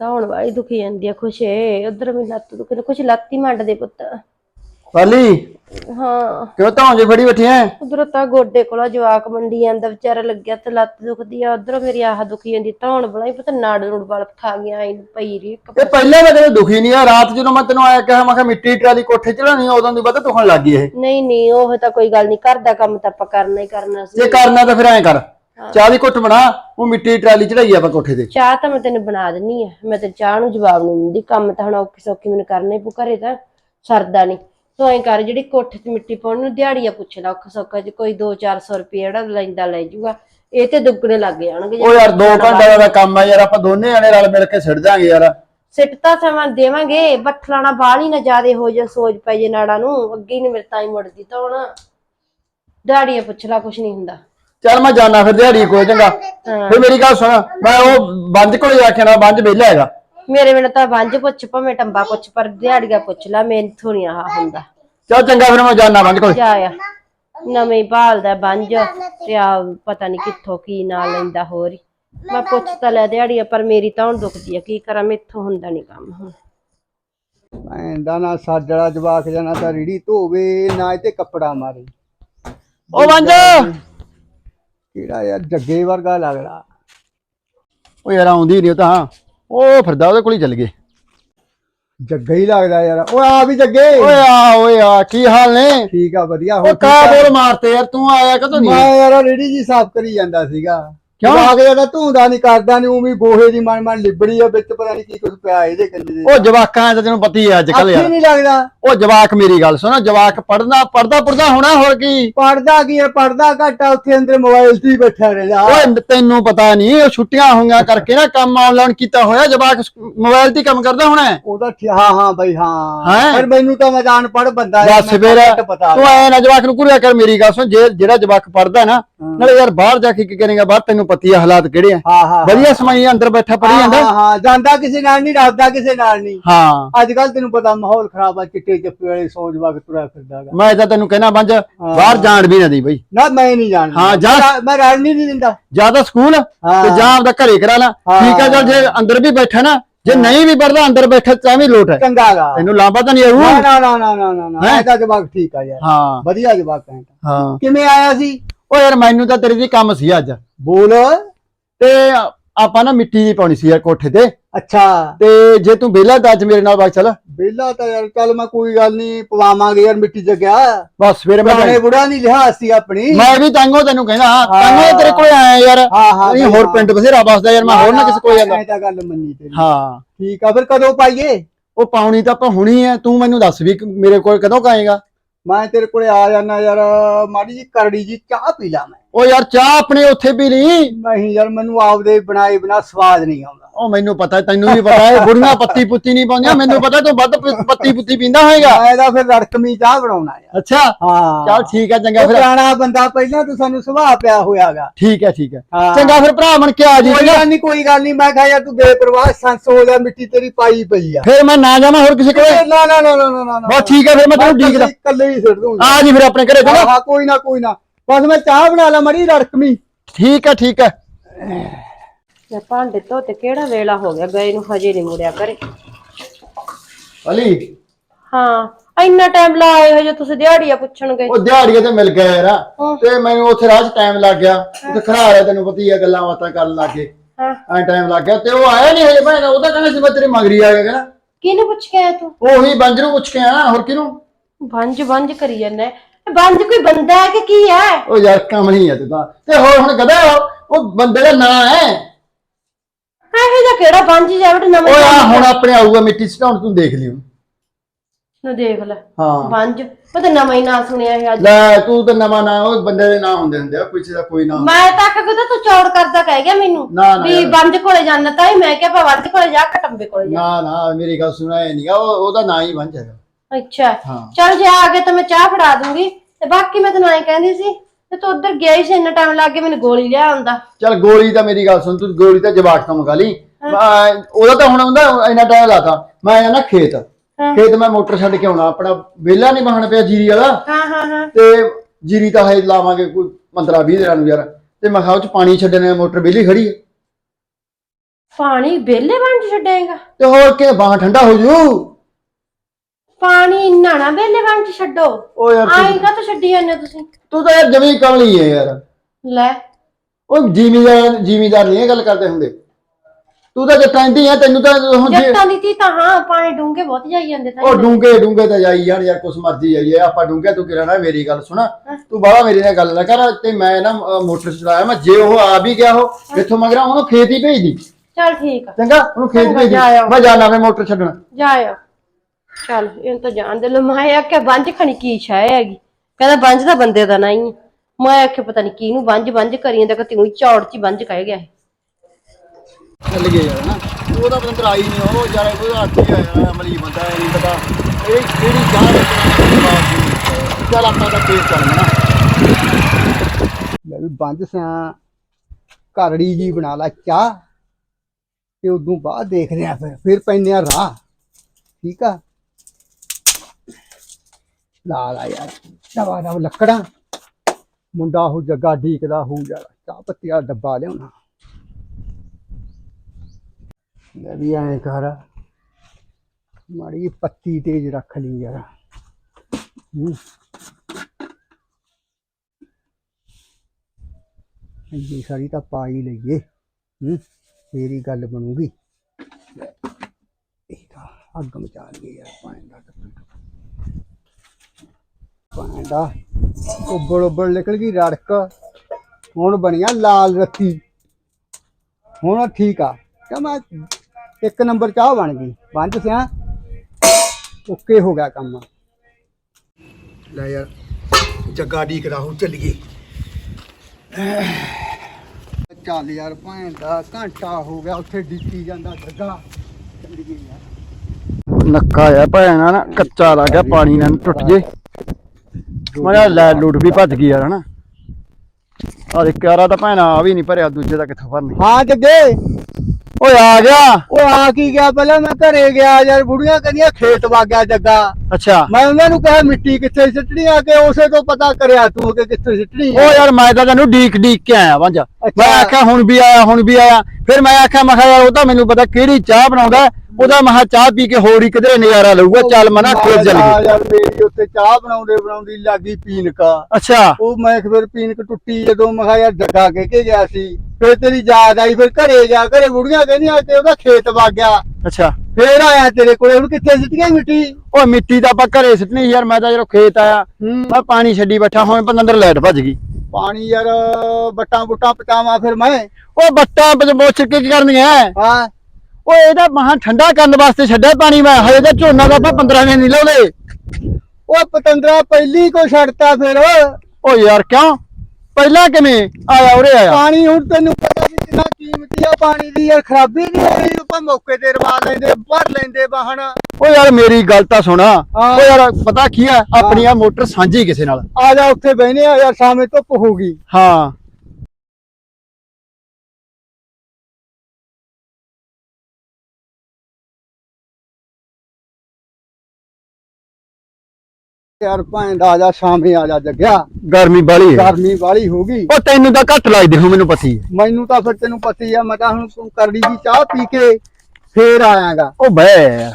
ਤਾਂ ਹੁਣ ਵਾਲੀ ਦੁਖੀ ਜਾਂਦੀ ਆ ਖੁਸ਼ ਏ ਉਧਰ ਮੇਰੀ ਲੱਤ ਦੁਖੀ ਕੁਛ ਲੱਤੀ ਮੰਡ ਦੇ ਪੁੱਤ। ਪਾਲੀ ਹਾਂ। ਕਿਉਂ ਤਾਂ ਜੇ ਫੜੀ ਬੈਠੀ ਐ? ਉਧਰ ਤਾਂ ਗੋਡੇ ਕੋਲ ਜਵਾਕ ਮੰਡੀ ਜਾਂਦਾ ਵਿਚਾਰਾ ਲੱਗਿਆ ਤੇ ਲੱਤ ਦੁਖਦੀ ਆ ਉਧਰ ਮੇਰੀ ਆਹ ਦੁਖੀ ਜਾਂਦੀ ਧੌਣ ਬੜਾ ਹੀ ਪਤਾ ਨਾੜ ਨੂੜ ਵਾਲ ਖਾ ਗਿਆ ਐ ਪਈ ਰੀ ਇਹ ਪਹਿਲਾਂ ਮੈਂ ਕਦੇ ਦੁਖੀ ਨਹੀਂ ਆ ਰਾਤ ਜਦੋਂ ਮੈਂ ਤੈਨੂੰ ਆਇਆ ਕਿਹਾ ਮੈਂ ਕਿਹਾ ਮਿੱਟੀ ਟਰਾਲੀ ਕੋਠੇ ਚੜਾਉਣੀ ਉਦੋਂ ਦੀ ਵੱਧ ਦੁਖਣ ਲੱਗ ਗਈ ਇਹ। ਨਹੀਂ ਨਹੀਂ ਉਹ ਤਾਂ ਕੋਈ ਗੱਲ ਨਹੀਂ ਘਰ ਦਾ ਕੰਮ ਤਾਂ ਆਪਾਂ ਕਰਨਾ ਹੀ ਕਰਨਾ ਸੀ। ਜੇ ਕਰਨਾ ਤਾਂ ਫਿਰ ਐਂ ਕਰ। ਚਾਹ ਦੀ ਘੁੱਟ ਬਣਾ ਉਹ ਮਿੱਟੀ ਦੀ ਟਰਾਲੀ ਚੜਾਈ ਆਪਾਂ ਕੋਠੇ ਤੇ। ਚਾਹ ਤਾਂ ਮੈਂ ਤੈਨੂੰ ਬਣਾ ਦਿੰਨੀ ਆ। ਮੈਂ ਤੇ ਚਾਹ ਨੂੰ ਜਵਾਬ ਨਹੀਂ ਦਿੰਦੀ। ਕੰਮ ਤਾਂ ਹੁਣ ਔਖੀ ਸੌਖੀ ਮੈਨੂੰ ਕਰਨਾ ਹੀ ਪਊ ਘਰੇ ਤਾਂ ਸਰਦਾ ਨਹੀਂ। ਤੂੰ ਐਂ ਕਰ ਜਿਹੜੀ ਕੋਠੇ ਤੇ ਮਿੱਟੀ ਪਾਉਣ ਨੂੰ ਦਿਹਾੜੀਆਂ ਪੁੱਛ ਲੈ ਔਖਾ ਸੌਖਾ ਜੇ ਕੋਈ 2-400 ਰੁਪਏ ਜਿਹੜਾ ਲੈਂਦਾ ਲੈ ਜਾਊਗਾ ਇਹ ਤੇ ਦੁੱਗਣੇ ਲੱਗ ਜਾਣਗੇ ਉਹ ਯਾਰ 2 ਘੰਟੇ ਦਾ। ਕੰਮ ਆ ਯਾਰ ਆਪਾਂ ਦੋਨੇ ਜਣੇ ਰਲ ਮਿਲ ਕੇ ਸਿੱਟ ਦਾਂਗੇ ਯਾਰ। ਸਿੱਟਤਾ ਸਮਾਂ ਦੇਵਾਂਗੇ ਬੱਠਲਾਣਾ ਬਾਹਲੀ ਨਾ ਜ਼ਿਆਦੇ ਹੋ ਜਾ ਸੋਜ ਪੈ ਜੇ ਨਾੜਾਂ ਨੂੰ। ਅੱਗੇ ਹੀ ਨੀ ਮੇਰੇ ਤਾਂ ਹੀ ਮੁੜਦੀ ਤਾਂ ਹੁਣ। ਦਿਹਾੜੀਆਂ ਪੁੱਛ ਲੈ ਕੁਛ ਨਹੀਂ ਹੁੰਦਾ। ਚੱਲ ਮੈਂ ਜਾਣਾ ਫਿਰ ਦਿਹਾੜੀ ਕੋਈ ਚੰਗਾ। ਫਿਰ ਮੇਰੀ ਗੱਲ ਸੁਣ ਮੈਂ ਉਹ ਬੰਜ ਕੋਲੇ ਜਾ ਕੇ ਨਾ ਬੰਜ ਵਿਹਲਾ ਹੈਗਾ। ਮੇਰੇ ਵੇਲੇ ਤਾਂ ਵੰਜ ਪੁੱਛ ਭਾਵੇਂ ਟੰਬਾ ਪੁੱਛ ਪਰ ਦਿਹਾੜੀਆਂ ਪੁੱਛ ਲੈ ਮੈਥੋਂ ਨੀ ਆਹ ਹੁੰਦਾ। ਚੱਲ ਚੰਗਾ ਫਿਰ ਮੈਂ ਜਾਣਾ ਬੰਜ ਕੋਲੇ। ਜਾ ਆ। ਨਵੇਂ ਹੀ ਭਾਲਦਾ ਬੰਜ ਤੇ ਆ ਪਤਾ ਨਹੀਂ ਕਿੱਥੋਂ ਕੀ ਨਾਂ ਲੈਂਦਾ ਹੋਰ ਹੀ। ਮੈਂ ਪੁੱਛ ਤਾਂ ਲੈ ਦਿਹਾੜੀਆਂ ਪਰ ਮੇਰੀ ਤਾਂ ਹੁਣ ਦੁਖਦੀ ਆ ਕੀ ਕਰਾਂ ਮੈਥੋਂ ਹੁੰਦਾ ਨਹੀਂ ਕੰਮ ਹੁਣ। ਐਂਦਾ ਨਾ ਸਾਜੜਾ ਜਵਾਕ ਜਾਣਾ ਤਾਂ ਰੀੜੀ ਧੋਵੇ ਨਾ ਇਹ ਤੇ ਕੱਪੜਾ ਮਾਰੇ। ਉਹ ਬੰਜ! ਕਿਹੜਾ ਯਾਰ ਜੱਗੇ ਵਰਗਾ ਲੱਗਦਾ। ਉਹ ਯਾਰ ਆਉਂਦੀ ਨਹੀਂ ਉਹ ਤਾਂ। ਉਹ ਫਿਰਦਾ ਉਹਦੇ ਕੋਲ ਹੀ ਚੱਲ ਗਏ। ਜੱਗਾ ਹੀ ਲੱਗਦਾ ਯਾਰ। ਉਹ ਆ ਵੀ ਜੱਗੇ। ਓਏ ਆ ਓਏ ਆ ਕੀ ਹਾਲ ਨੇ? ਠੀਕ ਆ ਵਧੀਆ। ਹੁਣ ਕਾ ਬੋਲ ਮਾਰਤੇ ਯਾਰ ਤੂੰ ਆਇਆ ਕਦੋਂ ਨਹੀਂ ਮੈਂ ਯਾਰ ਰੀੜੀ ਜੀ ਸਾਫ਼ ਕਰੀ ਜਾਂਦਾ ਸੀਗਾ। ਕਿਉਂ? ਜਵਾਕ ਜਿਹੜਾ ਧੂੰਦਾ ਨਹੀਂ ਕਰਦਾ ਨਹੀਂ ਵੀ ਗੋਹੇ ਦੀ ਮਨ ਮਨ ਲਿਬੜੀ ਆ ਵਿੱਚ ਪਤਾ ਨਹੀਂ ਕੀ ਕੁਝ ਪਿਆ ਇਹਦੇ ਕੰਨੇ ਦੇ ਉਹ ਜਵਾਕਾਂ ਦਾ ਤੈਨੂੰ ਪਤੀ ਹੈ ਅੱਜ ਕੱਲ ਯਾਰ। ਨਹੀਂ ਲੱਗਦਾ। ਉਹ ਜਵਾਕ ਮੇਰੀ ਗੱਲ ਸੁਣ ਜਵਾਕ ਪੜਦਾ ਪੜਦਾ ਪੜਦਾ ਹੋਣਾ ਹੋਰ ਕੀ? ਪੜਦਾ ਕੀ ਹੈ ਪੜਦਾ ਘਾਟਾ ਉੱਥੇ ਅੰਦਰ ਮੋਬਾਈਲ 'ਤੇ ਬੈਠਾ ਰਹਿੰਦਾ ਓਏ ਤੈਨੂੰ ਪਤਾ ਨਹੀਂ ਉਹ ਛੁੱਟੀਆਂ ਹੋਈਆਂ ਕਰਕੇ ਨਾ ਕੰਮ ਆਨਲਾਈਨ ਕੀਤਾ ਹੋਇਆ ਜਵਾਕ ਮੋਬਾਈਲ ਤੇ ਕੰਮ ਕਰਦਾ ਹੋਣਾ। ਉਹਦਾ ਹਾਂ ਹਾਂ ਬਈ ਹਾਂ? ਪਰ ਮੈਨੂੰ ਤਾਂ ਮੈਂ ਜਾਣ ਪੜ ਬੰਦਾ ਬਸ ਫਿਰ ਤੂੰ ਐ ਨਾ ਜਵਾਕ ਨੂੰ ਕੁਰਿਆ ਕਰ ਮੇਰੀ ਗੱਲ ਸੁਣ ਜੇ ਜਿਹੜਾ ਜਵਾਕ ਪੜਦਾ ਨਾ ਨਾਲੇ ਯਾਰ ਬਾਹਰ ਜਾ ਕੇ ਕੀ ਕਰੇਗਾ ਬਾਹਰ ਤੈਨੂੰ ਪਤੀ ਹੈ ਹਾਲਾਤ ਕਿਹੜੇ ਆ? ਹਾਂ ਹਾਂ ਵਧੀਆ ਸਮਾਈ ਅੰਦਰ ਬੈਠਾ ਪੜੀ ਜਾਂਦਾ? ਹਾਂ ਹਾਂ ਜਾਂਦਾ ਕਿਸੇ ਨਾਲ ਨਹੀਂ ਰੱਖਦਾ ਕਿਸੇ ਨਾਲ ਨਹੀਂ। ਹਾਂ। ਅੱਜ ਕੱਲ ਤੈਨੂੰ ਪਤਾ ਮਾਹੌਲ ਖਰਾਬ ਆ ਚਿੱਟੇ ਚੱਪੇ ਵਾਲੇ ਸੋਚ ਵਗ ਤੁਰਿਆ ਫਿਰਦਾ ਗਾ। ਮੈਂ ਤਾਂ ਤੈਨੂੰ ਕਹਿਣਾ ਬੰਜ ਬਾਹਰ ਜਾਣ ਵੀ ਨਾ ਦੀ ਬਈ। ਨਾ ਮੈਂ ਨਹੀਂ ਜਾਣਦਾ ਹਾਂ, ਜਾ। ਮੈਂ- ਰਲ ਨਹੀਂ ਦਿੰਦਾ। ਜ਼ਿਆਦਾ ਸਕੂਲ ਹਾਂ। ਤੇ ਜਾਂ ਆਪਦਾ ਘਰੇ ਕਰਾ ਲਾ। ਠੀਕ ਆ ਚੱਲ ਜੇ ਅੰਦਰ ਵੀ ਬੈਠਾ ਨਾ ਜੇ ਨਹੀਂ ਵੀ ਪੜਦਾ ਅੰਦਰ ਬੈਠਾ ਤਾਂ ਵੀ ਲੋਟ ਹੈ। ਚੰਗਾ ਗਾ। ਤੈਨੂੰ ਲਾਂਬਾ ਤਾਂ ਨਹੀਂ ਆਊ। ਨਾ ਨਾ ਨਾ ਨਾ ਨਾ ਨਾ ਤਾਂ ਜਵਾਬ ਠੀਕ ਆ ਯਾਰ। ਹਾਂ। ਵਧੀਆ ਜਵਾਬ ਹੈ ਹਾਂ। ਕਿਵੇਂ ਆਇਆ ਸੀ? ਉਹ ਯਾਰ ਮੈਨੂੰ ਤਾਂ ਤੇਰੇ ਦੀ ਕੰਮ ਸੀ ਅੱਜ। ਬੋਲ। ਤੇ ਆਪਾਂ ਨਾ ਮਿੱਟੀ ਦੀ ਪਾਉਣੀ ਸੀ ਯਾਰ ਕੋਠੇ ਤੇ। ਅੱਛਾ। ਤੇ ਜੇ ਤੂੰ ਵਿਹਲਾ ਤਾਂ ਅੱਜ ਮੇਰੇ ਨਾਲ ਬਾਗ ਚੱਲ। ਬੇਲਾ ਤਾਂ ਯਾਰ ਚੱਲ ਮੈਂ ਕੋਈ ਗੱਲ ਨਹੀਂ ਪਵਾਵਾਂਗੇ ਯਾਰ ਮਿੱਟੀ ਜਗਿਆ ਬਸ ਫਿਰ ਮੈਂ ਪੁਰਾਣੇ ਬੁੜਾ ਨਹੀਂ ਲਿਆ ਸੀ ਆਪਣੀ। ਮੈਂ ਵੀ ਤੰਗੋ ਤੈਨੂੰ ਕਹਿੰਦਾ ਤੰਗੋ ਤੇਰੇ ਕੋਲ ਆਇਆ ਯਾਰ। ਨਹੀਂ ਹੋਰ ਪਿੰਡ ਬਥੇਰਾ ਬਸਦਾ ਯਾਰ ਮੈਂ ਹੋਰ ਨਾ ਕਿਸੇ ਕੋਲ ਜਾਂਦਾ। ਇਹ ਤਾਂ ਗੱਲ ਮੰਨੀ ਤੇਰੀ। ਹਾਂ। ਠੀਕ ਆ ਫਿਰ ਕਦੋਂ ਪਾਈਏ? ਉਹ ਪਾਉਣੀ ਤਾਂ ਆਪਾਂ ਹੁਣੀ ਹੈ ਤੂੰ ਮੈਨੂੰ ਦੱਸ ਵੀ ਮੇਰੇ ਕੋਲ ਕਦੋਂ ਕਾਏਗਾ ਮੈਂ ਤੇਰੇ ਕੋਲੇ ਆ ਜਾਣਾ ਯਾਰ ਮਾੜੀ ਜੀ ਕਰੜੀ ਜੀ ਚਾਹ ਪੀ ਲਾ ਮੈਂ। ਉਹ ਯਾਰ ਚਾਹ ਆਪਣੇ ਉੱਥੇ ਪੀ ਲਈ? ਨਹੀਂ ਯਾਰ ਮੈਨੂੰ ਆਪਦੇ ਬਣਾਏ ਬਿਨਾ ਸਵਾਦ ਨਹੀਂ ਆਉਂਦਾ। ਉਹ ਮੈਨੂੰ ਪਤਾ ਤੈਨੂੰ ਵੀ ਪਤਾ ਹੈ ਬੁੜੀਆਂ ਪੱਤੀ ਪੁੱਤੀ ਨਹੀਂ ਪਾਉਂਦੀਆਂ ਮੈਨੂੰ ਪਤਾ ਤੂੰ ਵੱਧ ਪੱਤੀ ਪੁੱਤੀ ਪੀਂਦਾ ਹੋਏਗਾ। ਮੈਂ ਤਾਂ ਫਿਰ ਰੜਕਮੀ ਚਾਹ ਬਣਾਉਣਾ ਯਾਰ ਅੱਛਾ ਹਾਂ। ਚੱਲ ਠੀਕ ਹੈ ਚੰਗਾ ਫਿਰ। ਪੁਰਾਣਾ ਬੰਦਾ ਪਹਿਲਾਂ ਤਾਂ ਸਾਨੂੰ ਸੁਭਾਅ ਪਿਆ ਹੋਇਆਗਾ। ਠੀਕ ਹੈ ਠੀਕ ਹੈ। ਚੰਗਾ ਫਿਰ ਭਰਾ ਬਣ ਕੇ ਆ ਜੀ ਕੋਈ ਗੱਲ ਨਹੀਂ ਕੋਈ ਗੱਲ ਨਹੀਂ ਮੈਂ ਕਿਹਾ ਯਾਰ ਤੂੰ ਬੇਪਰਵਾਹ ਸੰਸ ਹੋ ਜਾ ਮਿੱਟੀ ਤੇਰੀ ਪਾਈ ਪਈ ਆ। ਫਿਰ ਮੈਂ ਨਾ ਜਾਵਾਂ ਹੋਰ ਕਿਸੇ ਕੋਲੇ? ਨਾ ਨਾ ਨਾ ਨਾ ਨਾ ਬਸ ਠੀਕ ਹੈ ਫਿਰ ਮੈਂ ਤੈਨੂੰ ਡੀਕਦਾ। ਇਕੱਲੇ ਹੀ ਸਿੱਟ ਦੂੰਗਾ। ਆ ਜੀ ਫਿਰ ਆਪਣੇ ਘਰੇ ਚੰਗਾ ਹਾਂ ਕੋਈ ਨਾ ਕੋਈ ਨਾ। ਬਸ ਮੈਂ ਚਾਹ ਬਣਾ ਲਾ ਮੜੀ ਰੜਕਮੀ ਠੀਕ ਹੈ ਠੀਕ ਹੈ। ਮੈਂ ਭਾਂਡੇ ਧੋ ਤੇ ਕਿਹੜਾ ਵੇਲਾ ਹੋ ਗਿਆ ਗਏ ਨੂੰ ਹਜੇ ਨਹੀਂ ਮੁੜਿਆ ਕਰੇ ਅਲੀ? ਹਾਂ ਇੰਨਾ ਟਾਈਮ ਲਾਏ ਹੋ ਜੇ ਤੁਸੀਂ ਦਿਹਾੜੀਆਂ ਪੁੱਛਣ ਗਏ। ਉਹ ਦਿਹਾੜੀਏ ਤੇ ਮਿਲ ਗਿਆ ਯਾਰ। ਤੇ ਮੈਨੂੰ ਉੱਥੇ ਰਾਹ 'ਚ ਟਾਈਮ ਲੱਗ ਗਿਆ। ਉੱਥੇ ਖੜਾ ਰਿਹਾ ਤੈਨੂੰ ਪਤਾ ਹੀ ਆ ਗੱਲਾਂ ਬਾਤਾਂ ਕਰਨ ਲੱਗੇ। ਹਾਂ। ਐ ਟਾਈਮ ਲੱਗ ਗਿਆ। ਤੇ ਉਹ ਆਇਆ ਨਹੀਂ ਹਜੇ ਭੈਣ ਉਹਦਾ ਕਹਿੰਦਾ ਸੀ ਮੈਂ ਤੇਰੀ ਮਗਰੀ ਆ ਗਿਆ ਕਹਿੰਦਾ। ਕਿਹਨੂੰ ਪੁੱਛ ਕੇ ਆਇਆ ਤੂੰ? ਉਹੀ ਬੰਜ ਨੂੰ ਪੁੱਛ ਕੇ ਆਇਆ ਹੋਰ ਕਿਹਨੂੰ? ਬੰਜ ਬੰਜ ਕਰੀ ਜਾਂਦਾ। ਬੰਜ ਕੋਈ ਬੰਦਾ ਹੈ ਕਿ ਕੀ ਹੈ? ਉਹ ਯਾਰ ਕਮਲੀ ਆ ਤੂੰ ਤਾਂ। ਤੇ ਹੋਰ ਹੁਣ ਗਦਾ ਉਹ- ਉਹ ਬੰਦੇ ਦਾ ਨਾਂ ਹੈ। ਇਹੋ ਜਿਹਾ ਕਿਹੜਾ ਬੰਜ ਜਾਵੜ ਨਵਾਂ ਓਏ ਆ ਹੁਣ ਆਪਣੇ ਆਊਗਾ ਮਿੱਟੀ ਸਟਾਉਣ ਤੂੰ ਦੇਖ ਲਿਓ। ਨੂੰ ਦੇਖ ਲੈ। ਹਾਂ। ਬੰਜ। ਉਹ ਤਾਂ ਨਵਾਂ ਹੀ ਨਾਂ ਸੁਣਿਆ ਹੈ ਅੱਜ। ਲੈ ਤੂੰ ਤਾਂ ਨਵਾਂ ਨਾਂ ਉਹ ਬੰਦੇ ਦੇ ਨਾਂ ਹੁੰਦੇ ਹੁੰਦੇ ਆ ਕਿਸੇ ਦਾ ਕੋਈ ਨਾਂ। ਮੈਂ ਤਾਂ ਆਖਿਆ ਕਿ ਤੂੰ ਚੌੜ ਕਰਦਾ ਕਹਿ ਗਿਆ ਮੈਨੂੰ। ਨਾ ਨਾ ਵੀ ਯਾਰ। ਬੰਜ ਕੋਲੇ ਜਾਣਾ ਤਾਂ ਹੀ ਮੈਂ ਕਿਹਾ ਪਾ ਬੰਜ ਕੋਲੇ ਜਾ ਕਟੰਬੇ ਕੋਲੇ ਜਾ। ਨਾ ਨਾ ਮੇਰੀ ਗੱਲ ਸੁਣਾ ਇਹ ਉਹ ਉਹਦਾ ਨਾਂ ਹੀ ਬੰਜ ਹੈਗਾ। ਅੱਛਾ। ਹਾਂ। ਚਲ ਜੇ ਆ ਗਏ ਤਾਂ ਮੈਂ ਚਾਹ ਫੜਾ ਦੂੰਗੀ। ਤੇ ਬਾਕੀ ਮੈਂ ਤੈਨੂੰ ਐਂ ਕਹਿੰਦੀ ਸੀ ਤੇ ਤੂੰ ਉਧਰ ਗਿਆ ਹੀ ਸੀ ਇੰਨਾ ਟਾਈਮ ਲੱਗ ਗਿਆ ਮੈਨੂੰ ਗੋਲੀ ਲਿਆ ਆਉਂਦਾ ਚੱਲ ਗੋਲੀ ਤਾਂ ਮੇਰੀ ਗੱਲ ਸੁਣ ਤੂੰ ਗੋਲੀ ਤਾਂ ਜਵਾਕ ਤੋਂ ਮੰਗਾ ਲਈ। ਮੈਂ- ਉਹਦਾ ਤਾਂ ਹੁਣ ਹੁੰਦਾ ਇੰਨਾ ਟਾਈਮ ਲਾਤਾ। ਮੈਂ ਜਾਣਾ ਖੇਤ। ਖੇਤ ਮੈਂ ਮੋਟਰ ਛੱਡ ਕੇ ਆਉਣਾ ਆਪਣਾ ਵਿਹਲਾ ਨਹੀਂ ਬਹਣ ਪਿਆ ਜੀਰੀ ਵਾਲਾ। ਹਾਂ ਹਾਂ ਹਾਂ। ਤੇ ਜੀਰੀ ਤਾਂ ਹੈ ਲਾਵਾਂਗੇ ਕੋਈ 15 20 ਦਿਨਾਂ ਨੂੰ ਯਾਰ। ਤੇ ਮੈਂ ਕਿਹਾ ਉਹ ਚ ਪਾਣੀ ਛੱਡਣੇ ਮੋਟਰ ਵਿਹਲੀ ਖੜੀ ਹੈ ਪਾਣੀ ਬੇਲੇ ਬਣ ਚ ਛੱਡੇਗਾ ਤੇ ਹੋਰ ਕੇ ਬਾਹ ਠੰਡਾ ਹੋ ਜੂ? ਪਾਣੀ ਇੰਨਾ ਨਾ ਬਣ ਚ ਛੱਡੋ। ਓ ਯਾਰ ਤੂੰ- ਆਏਗਾ ਤਾਂ ਛੱਡੀ ਜਾਂਦੇ ਹੋ ਤੁਸੀਂ? ਤੂੰ ਤਾਂ ਯਾਰ ਜਮੀ ਕਮਲੀ ਹੈ ਯਾਰ। ਲੈ। ਉਹ ਜ਼ਿਮੀਦਾਰ ਜ਼ਿਮੀਦਾਰ ਨਹੀਂ ਇਹ ਗੱਲ ਕਰਦੇ ਹੁੰਦੇ। ਤੂੰ ਤਾਂ ਜੱਟਾਂ ਦੀ ਆ ਤੈਨੂੰ ਤਾਂ ਹੁਣ ਜੇ- ਜੱਟਾਂ ਦੀ ਤੀ ਤਾਂ ਹਾਂ ਪਾਣੀ ਡੂੰਘੇ ਬਹੁਤ ਜਾਈ ਜਾਂਦੇ ਤਾਂ ਉਹ ਡੂੰਗੇ ਡੂੰਗੇ ਤਾਂ ਜਾਈ ਜਾਣ ਯਾਰ ਕੁਛ ਮਰਜ਼ੀ ਜਾਈਏ ਆਪਾਂ ਡੂੰਗੇ ਤੂੰ ਕਿਹੜਾ ਮੇਰੀ ਗੱਲ ਸੁਣ। ਤੂੰ ਬਾਹਲਾ ਮੇਰੀ ਨਾਲ ਗੱਲ ਨਾ ਕਰ ਤੇ ਮੈਂ ਨਾ ਅ, ਮੋਟਰ ਚਲਾਇਆ ਮੈਂ ਜੇ ਉਹ ਆ ਵੀ ਗਿਆ ਉਹ ਇੱਥੋਂ ਮਗਰਾ ਉਹਨੂੰ ਖੇਤ ਹੀ ਭੇਜ ਦੀ। ਚੱਲ ਠੀਕ ਆ। ਚੰਗਾ ਉਹਨੂੰ ਖੇਤ ਭੇਜ ਦੀ। ਜਾ। ਮੈਂ ਜਾਣਾ ਮੈਂ ਮੋਟਰ ਛੱਡਣ। ਜਾਇਓ ਚੱਲ ਇਹਨੂੰ ਤਾਂ ਜਾਣ ਦੇ। ਲੋ ਮੈਂ ਆਖਿਆ ਬੰਜ ਖਣੀ ਕੀ ਛਾਇ ਹੈਗੀ? ਕਹਿੰਦਾ ਬੰਜ ਤਾਂ ਬੰਦੇ ਦਾ ਨਹੀਂ ਹੈ ਮੈਂ ਆਖਿਆ ਪਤਾ ਨਹੀਂ ਕਿਹਨੂੰ ਬੰਜ ਬੰਜ ਕਰੀ ਜਾਂਦਾ ਕਿ ਤੂੰ ਚੌੜ ਚ ਹੀ ਬੰਜ ਕਹਿ ਗਿਆ ਇਹ। ਚੱਲ ਗਏ ਯਾਰ ਨਾ ਉਹਦਾ ਬੰਦਰ ਆਈ ਨਹੀਂ ਉਹ ਯਾਰ ਉਹਦਾ ਹੱਥ ਹੀ ਆਇਆ ਅਮਲੀ ਬੰਦਾ ਇਹ ਨਹੀਂ ਪਤਾ। ਇਹ ਕਿਹੜੀ ਚਾਹ ਵਿੱਚ ਚੱਲ ਆਪਾਂ ਤਾਂ ਖੇਤ ਚੱਲਣਾ ਨਾ ਲੈ ਵੀ ਬੰਦ ਸਿਆ ਘਰੜੀ ਜੀ ਬਣਾ ਲਾ ਚਾਹ ਤੇ ਉਦੋਂ ਬਾਅਦ ਦੇਖਦੇ ਆ ਫਿਰ ਫਿਰ ਪੈਨੇ ਆ ਰਾਹ। ਠੀਕ ਆ? ਲਾ ਲਾ ਯਾਰ। ਦਵਾ ਦਵਾ ਲੱਕੜਾਂ। ਮੁੰਡਾ ਉਹ ਜੱਗਾ ਢੀਕਦਾ ਹੋ ਯਾਰ। ਚਾਹ ਪੱਤੀ ਦਾ ਡੱਬਾ ਲਿਆਉਣਾ। ਲੈ ਵੀ ਐਂ ਕਰ। ਮਾੜੀ ਪੱਤੀ ਤੇਜ਼ ਰੱਖ ਲਈ ਯਾਰ। ਹੂੰ। ਇੰਨੀ ਸਾਰੀ ਤਾਂ ਪਾ ਹੀ ਲਈਏ। ਹੂੰ। ਤੇਰੀ ਗੱਲ ਬਣੂਗੀ। ਇਹ ਤਾਂ ਅੱਗ ਮਚਾ ਲਈਏ ਯਾਰ, ਪਾਣੀ ਦਾ ਪਾਣੀ ਦਾ। ਉੱਬਲ ਉੱਬਲ ਨਿਕਲ ਗਈ ਰੜਕ। ਹੁਣ ਬਣੀਆਂ ਲਾਲ ਰੱਤੀ ਹੁਣ ਠੀਕ ਆ। ਕਿਆ ਮੈਂ ਇੱਕ ਨੰਬਰ ਚਾਹ ਬਣ ਗਈ। ਪੰਜ ਸਿਆ। ਓਕੇ ਹੋ ਗਿਆ ਕੰਮ। ਲੈ ਯਾਰ, ਜੱਗਾ ਢੀਕਦਾ ਹੋ ਚੱਲੀਏ। ਚੱਲ ਯਾਰ ਭੈਣ ਦਾ ਘੰਟਾ ਹੋ ਗਿਆ ਉੱਥੇ ਡਿੱਕੀ ਜਾਂਦਾ ਜੱਗਾ। ਚੱਲੀਏ ਯਾਰ। ਨੱਕਾ ਆ ਭੈਣਾ ਨਾ, ਕੱਚਾ ਲੱਗ ਗਿਆ, ਪਾਣੀ ਨਾਲ ਟੁੱਟ ਜੇ। ਮੈਂ ਲੈ ਲੁੱਟ ਵੀ ਭੱਜ ਗਈ ਯਾਰ ਹਨਾ? ਔਰ ਇੱਕ ਯਾਰਾ ਤਾਂ ਭੈਣਾ ਆ ਵੀ ਨਹੀਂ ਭਰਿਆ ਦੂਜੇ ਦਾ ਕਿੱਥੋਂ ਭਰਨੀ ਹਾਂ ਜੱਗੇ। ਓਏ ਆ ਗਿਆ? ਉਹ ਆ ਕੀ ਗਿਆ? ਪਹਿਲਾਂ ਮੈਂ ਘਰੇ ਗਿਆ ਯਾਰ ਬੁੜੀਆਂ ਕਹਿੰਦੀਆਂ ਖੇਤ ਵਗ ਗਿਆ ਜੱਗਾ। ਅੱਛਾ। ਮੈਂ ਉਹਨਾਂ ਨੂੰ ਕਿਹਾ ਮਿੱਟੀ ਕਿੱਥੇ ਸਿੱਟਣੀ ਆ ਕੇ? ਉਸੇ ਤੋਂ ਪਤਾ ਕਰਿਆ ਤੂੰ ਕਿ ਕਿੱਥੇ ਸਿੱਟਣੀ ਓ ਯਾਰ ਮੈਂ ਤਾਂ ਤੈਨੂੰ ਡੀਕ ਡੀਕ ਕੇ ਆਇਆ ਵਾਂਜਾ ਮੈਂ ਆਖਿਆ ਹੁਣ ਵੀ ਆਇਆ ਹੁਣ ਵੀ ਆਇਆ। ਫਿਰ ਮੈਂ ਆਖਿਆ ਮੈਂ ਕਿਹਾ ਯਾਰ ਉਹ ਤਾਂ ਮੈਨੂੰ ਪਤਾ ਕਿਹੜੀ ਚਾਹ ਬਣਾਉਂਦਾ। ਉਹਦਾ ਮੈਂ ਕਿਹਾ ਚਾਹ ਪੀ ਕੇ ਹੋਰ ਹੀ ਕਿਧਰੇ ਨਜ਼ਾਰਾ ਲਊਗਾ ਚੱਲ ਮਨਾ ਖੇਤ ਚੱਲ ਗਈ। ਯਾਰ ਮੇਰੀ ਉੱਥੇ ਚਾਹ ਬਣਾਉਂਦੇ ਬਣਾਉਂਦੀ ਲੱਗੀ ਪੀਨਕਾ ਅੱਛਾ। ਉਹ ਮੈਂ ਫਿਰ ਪੀਨਕ ਟੁੱਟੀ ਜਦੋਂ ਮੈਂ ਕਿਹਾ ਯਾਰ ਜੱਗਾ ਕਹਿ ਕੇ ਗਿਆ ਸੀ। ਫਿਰ ਤੇਰੀ ਯਾਦ ਆਈ ਫਿਰ ਘਰੇ ਜਾ ਘਰੇ ਬੁੜੀਆਂ ਕਹਿੰਦੀਆਂ ਕਿ ਉਹਦਾ ਖੇਤ ਵਗ ਗਿਆ। ਅੱਛਾ। ਫੇਰ ਆਇਆ ਤੇਰੇ ਕੋਲੇ ਹੁਣ ਕਿੱਥੇ ਸਿੱਟੀਆਂ ਮਿੱਟੀ? ਓ ਮਿੱਟੀ ਤਾਂ ਆਪਾਂ ਘਰੇ ਸਿੱਟਣੀ ਯਾਰ ਮੈਂ ਤਾਂ ਜਦੋਂ ਖੇਤ ਆਇਆ ਮੈਂ ਪਾਣੀ ਛੱਡੀ ਬੈਠਾ ਹੁਣ ਅੰਦਰ ਲਾਈਟ ਭੱਜ ਗਈ। ਪਾਣੀ ਯਾਰ ਬੱਟਾਂ ਬੁੱਟਾਂ ਪਟਾਵਾਂ ਫਿਰ ਮੈਂ। ਓ ਬੱਟਾਂ ਵਿੱਚ ਮੋਚ ਕੇ ਕੀ ਕਰਨੀਆਂ? ਹਾਂ। ਓਏ ਇਹਦਾ ਮਹਾ ਠੰਡਾ ਕਰਨ ਵਾਸਤੇ ਛੱਡਿਆ ਪਾਣੀ ਮੈਂ। ਹਜੇ ਤਾਂ ਝੋਨਾ ਦਾ ਆਪਾਂ 15 ਦਿਨ ਨਹੀਂ ਲਾਉਂਦੇ। ਉਹ ਪਤੰਦਰਾ ਪਹਿਲੀ ਕੋ ਛੱਡਤਾ ਫਿਰ। ਓ ਯਾਰ ਕਿਉਂ? ਪਹਿਲਾਂ ਕਿਵੇਂ? ਆਇਆ ਉਰੇ ਆਇਆ। ਪਾਣੀ ਹੁਣ ਤੈਨੂੰ ਪਤਾ ਵੀ ਕਿੰਨਾ ਕੀਮਤੀ ਆ ਪਾਣੀ ਦੀ। ਯਾਰ ਖਰਾਬੀ ਨਹੀਂ ਹੋ ਰਹੀ। ਆਪਾਂ ਮੌਕੇ ਤੇ ਰਵਾ ਲੈਂਦੇ ਭਰ ਲੈਂਦੇ ਵਾਹਣ। ਓ ਯਾਰ ਮੇਰੀ ਗੱਲ ਤਾਂ ਸੁਣਾ। ਹਾਂ। ਓ ਯਾਰ ਪਤਾ ਕੀ ਆ? ਆਪਣੀ ਆ ਮੋਟਰ ਸਾਂਝੀ ਕਿਸੇ ਨਾਲ। ਆ ਜਾ ਉੱਥੇ ਬਹਿਨੇ ਆ। ਯਾਰ ਸ਼ਾਮੇ ਧੁੱਪ ਹੋਊਗੀ। ਹਾਂ। ਯਾਰ ਭੈਣ ਦਾ ਆ ਜਾ ਸ਼ਾਮੇ ਆ ਜਾ ਜੱਗਿਆ। ਗਰਮੀ ਬਾਲੀ ਹੈ। ਗਰਮੀ ਵਾਲੀ ਹੋ ਗਈ। ਓ ਤੈਨੂੰ ਤਾਂ ਘੱਟ ਲੱਗਦੀ ਹੂੰ ਮੈਨੂੰ ਪਤੀ ਹੈ। ਮੈਨੂੰ ਤਾਂ ਫਿਰ ਤੈਨੂੰ ਪਤਾ ਆ ਮੈਂ ਤਾਂ ਹੁਣ ਤੂੰ ਕਰੜੀ ਦੀ ਚਾਹ ਪੀ ਕੇ ਫੇਰ ਆਇਆਗਾ। ਓ ਬੈ ਯਾਰ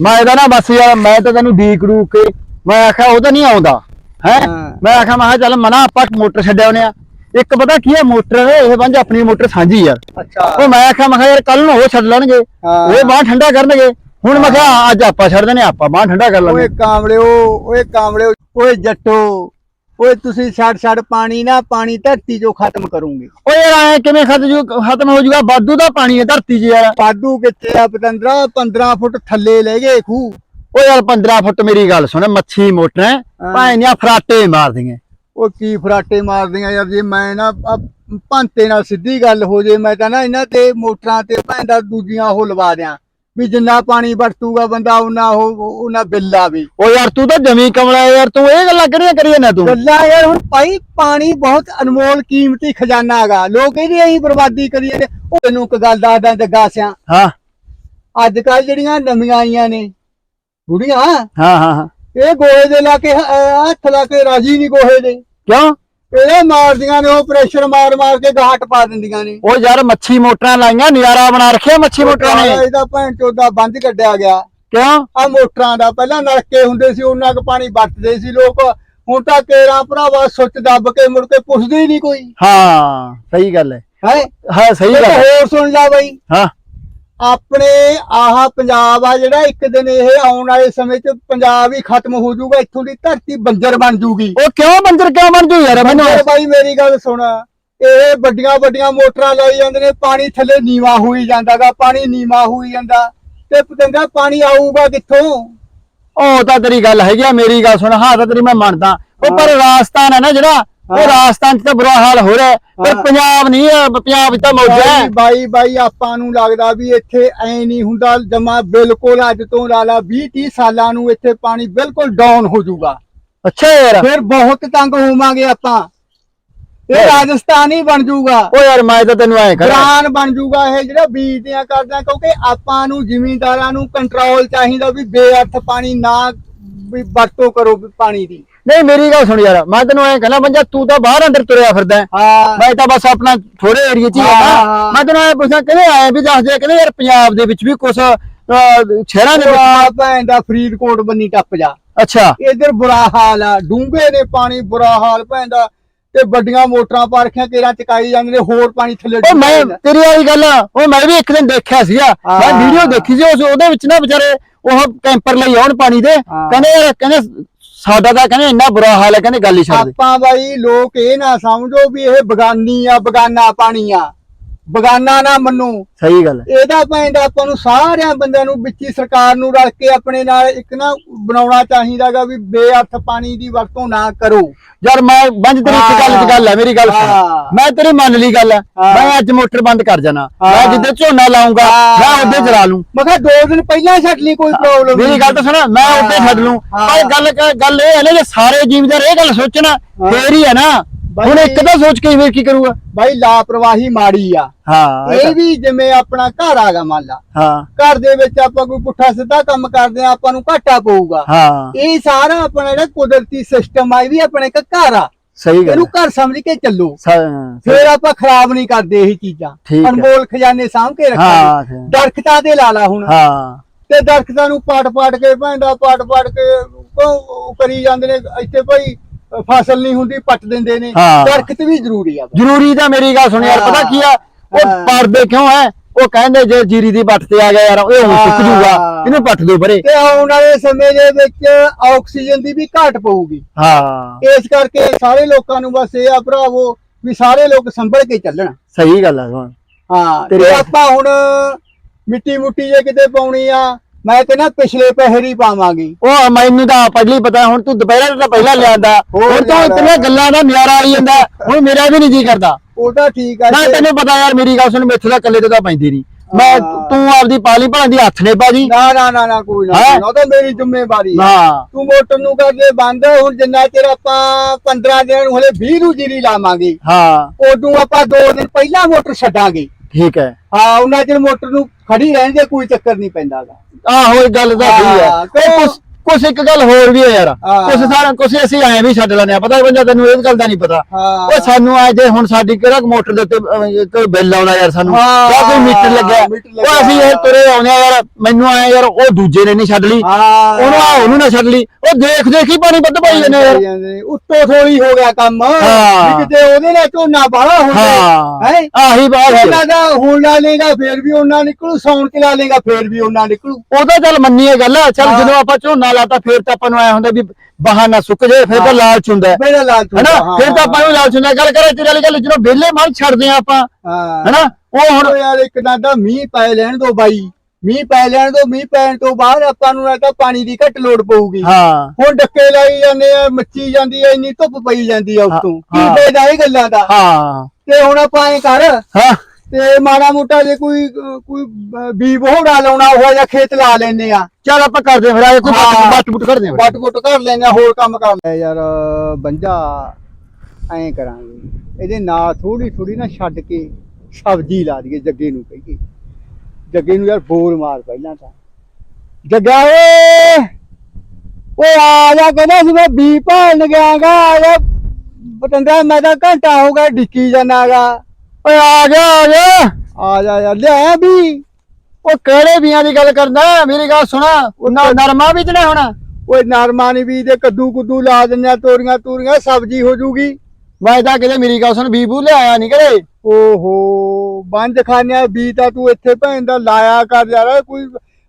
ਮੈਂ ਇਹਦਾ ਨਾ ਬਸ ਯਾਰ ਮੈਂ ਤਾਂ ਤੈਨੂੰ ਡੀਕ ਰੂ ਕੇ ਮੈਂ ਆਖਿਆ ਉਹ ਤਾਂ ਨਹੀਂ ਆਉਂਦਾ। ਹੈ? ਹਾਂ। ਮੈਂ ਆਖਿਆ ਮੈਂ ਕਿਹਾ ਚੱਲ ਮਨਾ ਆਪਾਂ ਮੋਟਰ ਛੱਡਿਆ ਉਹਨੇ ਆ। ਇੱਕ ਪਤਾ ਕੀ ਹੈ ਮੋਟਰ ਇਹ ਬੰਜ ਆਪਣੀ ਮੋਟਰ ਸਾਂਝੀ ਯਾਰ ਅੱਛਾ। ਉਹ ਮੈਂ ਆਖਿਆ ਮੈਂ ਕਿਹਾ ਯਾਰ ਕੱਲ ਨੂੰ ਉਹ ਛੱਡ ਲੈਣਗੇ। ਹਾਂ। ਉਹ ਬਾਹ ਠੰਡਾ ਕਰਨਗੇ। ਹੁਣ ਮੈਂ ਕਿਹਾ ਅੱਜ ਆਪਾਂ ਛੱਡ ਦੇਣੇ ਆਪਾਂ ਬਾਹ ਠੰਡਾ ਕਰ ਓਏ ਲਾਂਗੇ ਕਾਮੜਿਓ ਓਏ ਕਾਮੜਿਓ ਓਏ ਜੱਟੋ ਓਏ ਤੁਸੀਂ ਛੱਡ ਛੱਡ ਪਾਣੀ ਨਾ ਪਾਣੀ ਧਰਤੀ ਚੋਂ ਖਤਮ ਕਰੋਗੇ। ਓਏ ਐ ਕਿਵੇਂ ਖਤਮ ਜੂ ਖਤਮ ਹੋ ਜੂਗਾ? ਬਾਦੂ ਦਾ ਪਾਣੀ ਹੈ ਧਰਤੀ 'ਚ ਯਾਰ। ਪਾਦੂ ਕਿੱਥੇ ਆ ਪਤੰਦਰਾ? 15 ਫੁੱਟ ਥੱਲੇ ਲੈ ਗਏ ਖੂ ਓ ਯਾਰ 15 ਫੁੱਟ ਮੇਰੀ ਗੱਲ ਸੁਣ ਮੱਛੀ ਮੋਟਰ ਹੈ ਹਾਂ। ਭਾਈਆਂ ਫਰਾਟੇ ਮਾਰਦੀਆਂ ਉਹ ਕੀ ਫਰਾਟੇ ਮਾਰਦੀਆਂ ਯਾਰ ਜੇ ਮੈਂ ਨਾ ਭਾਂਤੇ ਨਾਲ ਸਿੱਧੀ ਗੱਲ ਹੋ ਜੇ ਮੈਂ ਤਾਂ ਨਾ ਇਹਨਾਂ ਤੇ ਮੋਟਰਾਂ ਤੇ ਭੈਂਦਾ ਦੂਜੀਆਂ ਉਹ ਲਵਾ ਦਿਆਂ। ਵੀ ਜਿੰਨਾ ਪਾਣੀ ਵਰਤੂਗਾ ਬੰਦਾ ਉਹਨਾਂ ਉਹ ਉਹਨਾਂ ਬਿੱਲ ਆਵੇ। ਓ ਯਾਰ ਤੂੰ ਤਾਂ ਜਮੀ ਕਮਲਾ ਯਾਰ ਤੂੰ ਇਹ ਗੱਲਾਂ ਕਿਹੜੀਆਂ ਕਰੀ ਜਾਂਦਾ ਤੂੰ? ਗੱਲਾਂ ਯਾਰ ਹੁਣ ਭਾਈ ਪਾਣੀ ਬਹੁਤ ਅਨਮੋਲ ਕੀਮਤੀ ਖਜ਼ਾਨਾ ਹੈਗਾ। ਲੋਕ ਇਹਦੀ ਐਂ ਬਰਬਾਦੀ ਕਰੀ ਜਾਂਦੇ। ਉਹ ਤੈਨੂੰ ਇੱਕ ਗੱਲ ਦੱਸਦਾ ਜੱਗਾ ਸਿਆਂ। ਹਾਂ। ਅੱਜ ਕੱਲ ਜਿਹੜੀਆਂ ਨਵੀਆਂ ਆਈਆਂ ਨੇ ਬੁੜੀਆਂ। ਹਾਂ ਹਾਂ ਹਾਂ। ਇਹ ਗੋਹੇ ਦੇ ਲਾ ਕੇ ਹੱਥ ਲਾ ਕੇ ਰਾਜੀ ਨਹੀਂ ਗੋਹੇ ਦੇ। ਕਿਉਂ? ਇਹਦੇ ਮਾਰਦੀਆਂ ਨੇ ਉਹ ਪ੍ਰੈਸ਼ਰ ਮਾਰ ਮਾਰ ਕੇ ਗਾਹਟ ਪਾ ਦਿੰਦੀਆਂ ਨੇ। ਉਹ ਯਾਰ ਮੱਛੀ ਮੋਟਰਾਂ ਲਾਈਆਂ ਨਜ਼ਾਰਾ ਬਣਾ ਰੱਖਿਆ ਮੱਛੀ ਮੋਟਰਾਂ ਨੇ। ਇਹਦਾ ਭੈਣ ਚੋਦਾ ਬੰਦ ਕੱਢਿਆ ਗਿਆ। ਕਿਉਂ? ਆ ਮੋਟਰਾਂ ਦਾ ਪਹਿਲਾਂ ਨਲਕੇ ਹੁੰਦੇ ਸੀ ਉਹਨਾਂ ਕੁ ਪਾਣੀ ਵਰਤਦੇ ਸੀ ਲੋਕ। ਹੁਣ ਤਾਂ ਕੇਰਾਂ ਭਰਾਵਾ ਸੁੱਚ ਦੱਬ ਕੇ ਮੁੜ ਕੇ ਪੁੱਛਦੇ ਹੀ ਨਹੀਂ ਕੋਈ। ਹਾਂ ਸਹੀ ਗੱਲ ਹੈ। ਹੈ? ਹਾਂ ਸਹੀ ਗੱਲ ਹੋਰ ਸੁਣ ਜਾ ਬਈ। ਹਾਂ। ਆਪਣੇ ਆਹ ਪੰਜਾਬ ਆ ਜਿਹੜਾ ਇੱਕ ਦਿਨ ਇਹ ਆਉਣ ਵਾਲੇ ਸਮੇਂ 'ਚ ਪੰਜਾਬ ਹੀ ਖਤਮ ਹੋ ਜਾਊਗਾ ਇੱਥੋਂ ਦੀ ਧਰਤੀ ਬੰਜਰ ਬਣ ਜਾਊਗੀ। ਉਹ ਕਿਉਂ ਬੰਜਰ ਕਿਉਂ ਬਣ ਜੂ ਯਾਰ? ਮੈਨੂੰ ਬੰਜਰ ਬਾਈ ਮੇਰੀ ਗੱਲ ਸੁਣ। ਇਹ ਵੱਡੀਆਂ ਵੱਡੀਆਂ ਮੋਟਰਾਂ ਲਾਈ ਜਾਂਦੇ ਨੇ ਪਾਣੀ ਥੱਲੇ ਨੀਵਾ ਹੋਈ ਜਾਂਦਾਗਾ ਪਾਣੀ ਨੀਵਾ ਹੋਈ ਜਾਂਦਾ। ਤੇ ਪਤੰਗਾ ਪਾਣੀ ਆਊਗਾ ਕਿੱਥੋਂ? ਉਹ ਤਾਂ ਤੇਰੀ ਗੱਲ ਹੈਗੀ ਆ ਮੇਰੀ ਗੱਲ ਸੁਣ ਹਾਂ ਤਾਂ ਤੇਰੀ ਮੈਂ ਮੰਨਦਾ। ਉਹ ਪਰ ਰਾਜਸਥਾਨ ਹੈ ਨਾ ਜਿਹੜਾ ਉਹ। ਰਾਜਸਥਾਨ 'ਚ ਤਾਂ ਬੁਰਾ ਹਾਲ ਹੋ ਰਿਹਾ। ਪਰ। ਪੰਜਾਬ ਨਹੀਂ ਹੈ ਪੰਜਾਬ 'ਚ ਤਾਂ ਮੌਜਾਂ ਹੈ। ਬਾਈ ਬਾਈ ਆਪਾਂ ਨੂੰ ਲੱਗਦਾ ਵੀ ਇੱਥੇ ਐ ਨਹੀਂ ਹੁੰਦਾ ਜਮਾ ਬਿਲਕੁਲ ਅੱਜ ਤੋਂ ਲਾ ਲਾ 20 30 ਸਾਲਾਂ ਨੂੰ ਇੱਥੇ ਪਾਣੀ ਬਿਲਕੁਲ ਡਾਊਨ ਹੋ ਜਾਊਗਾ। ਅੱਛਾ ਯਾਰ। ਫਿਰ ਬਹੁਤ ਤੰਗ ਹੋਵਾਂਗੇ ਆਪਾਂ। ਇਹ ਰਾਜਸਥਾਨ ਹੀ ਬਣ ਜਾਊਗਾ। ਉਹ ਯਾਰ ਮੈਂ ਤਾਂ ਤੈਨੂੰ ਐ ਕਰਾਂ ਗ੍ਰਾਨ ਬਣ ਜਾਊਗਾ ਇਹ ਜਿਹੜਾ ਬੀਜਦਿਆਂ ਕਰਦਾ ਕਿਉਂਕਿ ਆਪਾਂ ਨੂੰ ਜ਼ਿਮੀਂਦਾਰਾਂ ਨੂੰ ਕੰਟਰੋਲ ਚਾਹੀਦਾ ਵੀ ਬੇਅਰਥ ਪਾਣੀ ਨਾ ਵੀ ਵਰਤੋਂ ਕਰੋ ਪਾਣੀ ਦੀ। ਨਹੀਂ ਮੇਰੀ ਗੱਲ ਸੁਣ ਯਾਰ ਮੈਂ ਤੈਨੂੰ ਐ ਕਹਿੰਦਾ ਬੰਜਾ ਤੂੰ ਤਾਂ ਬਾਹਰ ਅੰਦਰ ਤੁਰਿਆ ਫਿਰਦਾ ਹੈ। ਹਾਂ ਮੈਂ ਤਾਂ ਬਸ ਆਪਣਾ ਥੋੜੇ ਏਰੀਏ 'ਚ ਹੀ ਹਾਂ। ਮੈਂ ਤੈਨੂੰ ਐ ਪੁੱਛਾਂ ਕਹਿੰਦੇ ਆਏ ਵੀ ਦੱਸ ਦੇ ਕਹਿੰਦੇ ਯਾਰ ਪੰਜਾਬ ਦੇ ਵਿੱਚ ਵੀ ਕੁਝ ਸ਼ਹਿਰਾਂ ਦੇ ਵਿੱਚ ਆ ਭੈਣ ਦਾ ਫਰੀਦਕੋਟ ਬੰਨੀ ਟੱਪ ਜਾ ਅੱਛਾ ਇਧਰ ਬੁਰਾ ਹਾਲ ਆ ਡੂੰਘੇ ਨੇ ਪਾਣੀ ਬੁਰਾ ਹਾਲ ਪੈਂਦਾ ਤੇ ਵੱਡੀਆਂ ਮੋਟਰਾਂ ਪਾ ਰੱਖੀਆਂ ਕੇਰਾਂ ਚਕਾਈ ਜਾਂਦੇ ਨੇ ਹੋਰ ਪਾਣੀ ਥੱਲੇ ਉਹ ਮੈਂ ਤੇਰੀ ਵਾਲੀ ਗੱਲ ਆ, ਉਹ ਮੈਂ ਵੀ ਇੱਕ ਦਿਨ ਦੇਖਿਆ ਸੀਗਾ ਮੈਂ ਹਾਂ। ਵੀਡੀਓ ਦੇਖੀ ਸੀ ਉਸ ਉਹਦੇ ਵਿੱਚ ਨਾ ਵਿਚਾਰੇ ਉਹ ਕੈਂਪਰ ਲਈ ਆਉਣ ਪਾਣੀ ਦੇ ਹਾਂ। ਕਹਿੰਦੇ ਯਾਰ ਕਹਿੰਦੇ ਸਾਡਾ ਤਾਂ ਕਹਿੰਦੇ ਇੰਨਾ ਬੁਰਾ ਹਾਲ ਹੈ, ਕਹਿੰਦੇ ਗੱਲ ਹੀ ਛੱਡ ਦੇ। ਆਪਾਂ ਬਾਈ ਲੋਕ ਇਹ ਨਾ ਸਮਝੋ ਵੀ ਇਹ ਬਗਾਨੀ ਆ, ਬਗਾਨਾ ਪਾਣੀ ਆ। ਬਗਾਨਾ ਨਾ ਮੰਨੋ ਸਹੀ ਗੱਲ ਹੈ। ਇਹਦਾ ਪੈਂਦਾ ਆਪਾਂ ਨੂੰ ਸਾਰਿਆਂ ਬੰਦਿਆਂ ਨੂੰ ਵਿੱਚ ਸਰਕਾਰ ਨੂੰ ਰਲ ਕੇ ਆਪਣੇ ਨਾਲ ਇੱਕ ਨਾ ਬਣਾਉਣਾ ਚਾਹੀਦਾਗਾ ਵੀ ਬੇਅਰਥ ਪਾਣੀ ਦੀ ਵਰਤੋਂ ਨਾ ਕਰੋ ਯਾਰ ਮੈਂ ਬੰਜ ਤੇਰੀ ਇੱਕ ਗੱਲ ਗੱਲ ਹੈ ਮੇਰੀ ਗੱਲ ਸੁਣ। ਮੈਂ ਤੇਰੀ ਮੰਨ ਲਈ ਗੱਲ ਹੈ। ਮੈਂ ਅੱਜ ਮੋਟਰ ਬੰਦ ਕਰ ਜਾਣਾ। ਮੈਂ ਜਿੱਦੇ ਝੋਨਾ ਲਾਉਂਗਾ। ਮੈਂ ਉਹਦੇ ਚਲਾ ਲੂੰ ਮੈਂ ਕਿਹਾ ਦੋ ਦਿਨ ਪਹਿਲਾਂ ਛੱਡ ਲਈ ਕੋਈ ਪ੍ਰੋਬਲਮ ਮੇਰੀ ਗੱਲ ਤਾਂ ਸੁਣ ਮੈਂ। ਉੱਤੇ ਛੱਡ ਲੂੰ। ਪਰ ਗੱਲ ਗੱਲ ਇਹ ਹੈ ਨਾ ਜੇ ਸਾਰੇ ਜੀਵਦਾਰ ਇਹ ਗੱਲ ਸੋਚਣ। ਫੇਰ ਹੀ ਹੈ ਨਾ ਹੁਣ ਇੱਕ ਤਾਂ ਸੋਚ ਕੇ ਫੇਰ ਕੀ ਕਰੂਗਾ? ਬਾਈ ਲਾਪਰਵਾਹੀ ਮਾੜੀ ਆ। ਹਾਂ ਇਹ ਵੀ ਜਿਵੇਂ ਆਪਣਾ ਘਰ ਆਗਾ ਮੰਨ ਲਾ। ਹਾਂ। ਘਰ ਦੇ ਵਿੱਚ ਆਪਾਂ ਕੋਈ ਪੁੱਠਾ ਸਿੱਧਾ ਕੰਮ ਕਰਦੇ ਆ ਆਪਾਂ ਨੂੰ ਘਾਟਾ ਪਊਗਾ। ਹਾਂ। ਇਹ ਸਾਰਾ ਆਪਣਾ ਜਿਹੜਾ ਕੁਦਰਤੀ ਸਿਸਟਮ ਆ ਇਹ ਵੀ ਆਪਣੇ ਇੱਕ ਘਰ ਆ। ਸਹੀ ਗੱਲ ਇਹਨੂੰ। ਘਰ ਸਮਝ ਕੇ ਚੱਲੋ। ਫਿਰ ਆਪਾਂ ਖਰਾਬ ਨਹੀਂ ਕਰਦੇ ਇਹ ਚੀਜ਼ਾਂ। ਅਨਮੋਲ ਖਜ਼ਾਨੇ ਸਾਂਭ ਕੇ ਰੱਖਾਂਗੇ। ਦਰਖਤਾਂ ਤੇ ਲਾ ਲਾ ਹੁਣ। ਹਾਂ। ਤੇ ਦਰਖਤਾਂ ਨੂੰ ਪਾਟ ਪਾਟ ਕੇ ਭਾਂਡਾ ਪਾਟ ਪਾਟ ਕੇ ਕਰੀ ਜਾਂਦੇ ਨੇ ਇੱਥੇ ਭਾਈ। ਫਸਲ ਨਹੀਂ ਹੁੰਦੀ ਪੱਟ ਦਿੰਦੇ ਨੇ। ਹਾਂ। ਦਰਖਤ ਵੀ ਜ਼ਰੂਰੀ ਆ। ਜ਼ਰੂਰੀ ਤਾਂ ਮੇਰੀ ਗੱਲ ਸੁਣ ਯਾਰ। ਪਤਾ ਕੀ ਆ? ਉਹ। ਪੜਦੇ ਕਿਉਂ ਹੈ? ਉਹ ਕਹਿੰਦੇ ਜੇ ਜੀਰੀ ਦੀ ਬੱਟ ਤੇ ਆ ਗਿਆ ਯਾਰ ਇਹ ਹੁਣ ਸੁੱਕ ਜੂਗਾ। ਹਾਂ। ਇਹਨੂੰ ਪੱਟ ਦਿਓ ਪਰੇ। ਤੇ ਆਉਣ ਵਾਲੇ ਸਮੇਂ ਦੇ ਵਿੱਚ ਆਕਸੀਜਨ ਦੀ ਵੀ ਘਾਟ ਪਊਗੀ। ਹਾਂ। ਇਸ ਕਰਕੇ ਸਾਰੇ ਲੋਕਾਂ ਨੂੰ ਬਸ ਇਹ ਆ ਭਰਾਵੋ ਵੀ ਸਾਰੇ ਲੋਕ ਸੰਭਲ ਕੇ ਚੱਲਣ। ਸਹੀ ਗੱਲ ਆ ਸੁਣ। ਹਾਂ ਤੇਰੇ- ਤੇ ਆਪਾਂ ਹੁਣ ਮਿੱਟੀ ਮੁੱਟੀ ਜੇ ਕਿਤੇ ਪਾਉਣੀ ਆ ਮੈਂ ਕਹਿੰਦਾ ਪਿਛਲੇ ਪਹਿਰ ਹੀ ਪਾਵਾਂਗੇ। ਉਹ ਮੈਨੂੰ ਤਾਂ ਪਹਿਲੀ ਪਤਾ ਹੁਣ ਤੂੰ ਦੁਪਹਿਰਾਂ ਤਾਂ ਪਹਿਲਾਂ ਲਿਆਂਦਾ ਹੁਣ ਤੂੰ ਯਾਰ। ਇਤਨੀਆਂ ਗੱਲਾਂ ਦਾ ਨਿਆਰਾ ਆਈ ਜਾਂਦਾ। ਹੁਣ ਮੇਰਾ ਵੀ ਨਹੀਂ ਜੀ ਕਰਦਾ। ਉਹ ਤਾਂ ਠੀਕ ਆ ਨਾ ਤੈਨੂੰ ਪਤਾ ਯਾਰ ਮੇਰੀ ਗੱਲ ਸੁਣ ਮੈਥੋਂ ਤਾਂ ਇਕੱਲੇ ਤੋਂ ਤਾਂ ਪੈਂਦੀ ਨਹੀਂ ਮੈਂ। ਤੂੰ ਆਪਦੀ ਪਾਲੀ ਭਲਾਂ ਦੀ ਹੱਥ ਨੇ ਬਾਜੀ ਨਾ ਨਾ ਨਾ ਨਾ ਕੋਈ ਨਾ? ਉਹ ਤਾਂ ਮੇਰੀ ਜ਼ਿੰਮੇਵਾਰੀ ਆ। ਹਾਂ। ਤੂੰ ਮੋਟਰ ਨੂੰ ਕਰਦੇ ਬੰਦ ਹੁਣ ਜਿੰਨਾ ਚਿਰ ਆਪਾਂ 15 ਦਿਨ ਹਲੇ 20 ਨੂੰ ਜੀਰੀ ਲਾਵਾਂਗੇ। ਹਾਂ। ਉਦੋਂ ਆਪਾਂ 2 ਦਿਨ ਪਹਿਲਾਂ ਮੋਟਰ ਛੱਡਾਂਗੇ। ਠੀਕ ਹੈ। ਹਾਂ ਉਹਨਾਂ ਚਿਰ ਮੋਟਰ ਨੂੰ ਖੜੀ ਰਹਿਣ ਦੇ ਕੋਈ ਚੱਕਰ ਨਹੀਂ ਪੈਂਦਾਗਾ। ਆਹੋ ਇਹ ਗੱਲ ਤਾਂ ਸਹੀ ਹੈ। ਹਾਂ, ਤੇ ਕੁਛ ਇੱਕ ਗੱਲ ਹੋਰ ਵੀ ਹੈ ਯਾਰ। ਕੁਛ ਸਾਰਾ ਕੁਛ ਅਸੀਂ ਐਂ ਵੀ ਛੱਡ ਲੈਂਦੇ ਆ ਪਤਾ ਬੰਦਾ ਤੈਨੂੰ ਇਹ ਗੱਲ ਦਾ ਨਹੀਂ ਪਤਾ। ਉਹ ਸਾਨੂੰ ਆ ਜੇ ਹੁਣ ਸਾਡੀ ਕਿਹੜਾ ਮੋਟਰ ਦੇ ਉੱਤੇ ਅਹ, ਕੋਈ ਬਿੱਲ ਆਉਂਦਾ ਯਾਰ ਸਾਨੂੰ। ਜਾਂ ਕੋਈ ਮੀਟਰ ਲੱਗਿਆ। ਮੀਟਰ ਉਹ। ਅਸੀਂ ਇਹ ਤੁਰੇ ਆਉਂਦੇ ਆ ਯਾਰ। ਮੈਨੂੰ ਆਇਆ ਯਾਰ ਉਹ ਦੂਜੇ ਨੇ ਨਹੀਂ ਛੱਡ ਲਈ। ਹਾਂ। ਉਹਨੂੰ ਆ ਉਹਨੂੰ ਨਾ ਛੱਡ ਲਈ। ਉਹ ਦੇਖ ਦੇਖ ਹੀ ਪਾਣੀ ਵੱਧ ਪਾਈ ਜਾਂਦੇ ਯਾਰ। ਉੱਤੋਂ ਥੋੜੀ ਹੋ ਗਿਆ ਕੰਮ। ਹਾਂ। ਵੀ ਕਿਤੇ ਉਹਦੇ ਨਾਲ ਝੋਨਾ ਬਾਹਲਾ ਹੋ। ਹਾਂ। ਹੈ? ਆਹੀ ਬਾਤ ਹੈ। ਉਹਨਾਂ ਦਾ ਹੁਣ ਲਾ ਲੇਗਾ ਫੇਰ ਵੀ ਉਹਨਾਂ ਨਿਕਲੂ। ਸੌਣ ਚ ਲਾ ਲੇਗਾ ਫੇਰ ਵੀ ਉਹਨਾਂ ਨਿਕਲੂ। ਉਹ ਤਾਂ ਚੱਲ ਮੰਨੀਏ ਗੱਲ ਚੱਲ। ਜਦੋਂ ਆਪਾਂ ਝੋਨਾ ਲਾਤਾ ਫੇਰ ਤਾਂ ਆਪਾਂ ਨੂੰ ਆਇਆ ਹੁੰਦਾ ਵੀ ਬਹਾਨਾ ਸੁੱਕ ਜੇ ਫਿਰ ਤਾਂ। ਲਾਲਚ ਹੁੰਦਾ ਹੈ। ਮੇਰਾ ਲਾਲ ਹੈਨਾ? ਫਿਰ ਤਾਂ ਆਪਾਂ ਨੂੰ ਲਾਲਚ ਹੁੰਦਾ ਗੱਲ ਕਰੇ ਤੇਰੇ ਵਾਲੀ ਗੱਲ ਜਦੋਂ ਵਿਹਲੇ ਮਨ ਛੱਡਦੇ ਆ ਆਪਾਂ ਹਾਂ। ਹੈਨਾ? ਉਹ ਹੁਣ ਯਾਰ ਇੱਕ ਦਾਦਾ ਮੀਂਹ ਪੈ ਲੈਣ ਦੋ ਬਾਈ। ਮੀਂਹ ਪੈ ਲੈਣ ਦੋ ਮੀਂਹ ਪੈਣ ਤੋਂ ਬਾਅਦ ਆਪਾਂ ਨੂੰ ਤਾਂ ਪਾਣੀ ਦੀ ਘੱਟ ਲੋੜ ਪਊਗੀ। ਹਾਂ। ਹੁਣ ਡੱਕੇ ਲਾਈ ਜਾਂਦੇ ਆ ਮੱਚੀ ਜਾਂਦੀ ਆ ਇੰਨੀ ਧੁੱਪ ਪਈ ਜਾਂਦੀ ਆ ਉਤੋਂ। ਕੀ ਹਾਂ। ਫਾਇਦਾ ਇਹ ਗੱਲਾਂ ਦਾ? ਹਾਂ। ਤੇ ਹੁਣ ਆਪਾਂ ਐ ਕਰ ਹਾਂ। ਤੇ ਮਾੜਾ ਮੋਟਾ ਜੇ ਕੋਈ ਕੋਈ ਬੀ ਬੋੜਾ ਲਾਉਣਾ ਹੋਇਆ ਜਾਂ ਖੇਤ ਲਾ ਲੈਨੇ ਆ। ਚੱਲ ਆਪਾਂ ਕਰਦੇ ਫਿਰ ਆਏ ਕੋਈ। ਬੱਟ ਬੁੱਟ ਕਰਦੇ ਫਿਰ। ਵੱਟ ਵੁੱਟ ਕਰ ਲੈਨੇ ਆ ਹੋਰ ਕੰਮ ਕਰ ਲੈ ਯਾਰ ਬੰਜਾ ਐਂ ਕਰਾਂਗੇ। ਇਹਦੇ ਨਾਲ ਥੋੜੀ ਥੋੜੀ ਨਾ ਛੱਡ ਕੇ ਸਬਜ਼ੀ ਲਾ ਦਈਏ ਜੱਗੇ ਨੂੰ ਕਹੀਏ। ਜੱਗੇ ਨੂੰ ਯਾਰ ਬੋਲ ਮਾਰ ਪਹਿਲਾਂ ਤਾਂ। ਜੱਗਾ ਓਏ! ਓਏ ਆ ਜਾ ਕਹਿੰਦਾ ਸੀ ਮੈਂ ਬੀ ਭਾਲਣ ਗਿਆਗਾ। ਆ ਜਾ ਬਟੰਦਾ ਮੈਂ ਤਾਂ ਘੰਟਾ ਹੋ ਗਿਆ ਡਿੱਕੀ ਜਾਣਾਗਾ। ਓਏ ਆ ਗਿਆ ਆ ਗਿਆ ਆ ਜਾ ਯਾਰ ਲਿਆ ਵੀ। ਉਹ ਕਿਹੜੇ ਬੀਆਂ ਦੀ ਗੱਲ ਕਰਦਾ ਮੇਰੀ ਗੱਲ ਸੁਣਾ। ਨਾ ਨਰਮਾ ਬੀਜਣਾ ਹੁਣ? ਓਏ ਨਰਮਾਨੀ ਵੀ ਦੇ ਕੱਦੂ ਕੁੱਦੂ ਲਾ ਦਿੰਦੇ ਆ ਤੋਰੀਆਂ ਤੂਰੀਆਂ ਸਬਜ਼ੀ ਹੋ ਜੂਗੀ। ਮੈਂ ਤਾਂ ਕਿਤੇ ਮੇਰੀ ਗੱਲ ਸੁਣ ਬੀਬੂ ਲਿਆਇਆ ਨਹੀਂ ਕਿਹੜੇ ਓਹੋ ਬੰਦ ਖਾਨਿਆ ਵੀ ਤਾਂ ਤੂੰ ਇੱਥੇ ਭੈਣ ਦਾ ਲਾਇਆ ਕਰ ਯਾਰ ਕੋਈ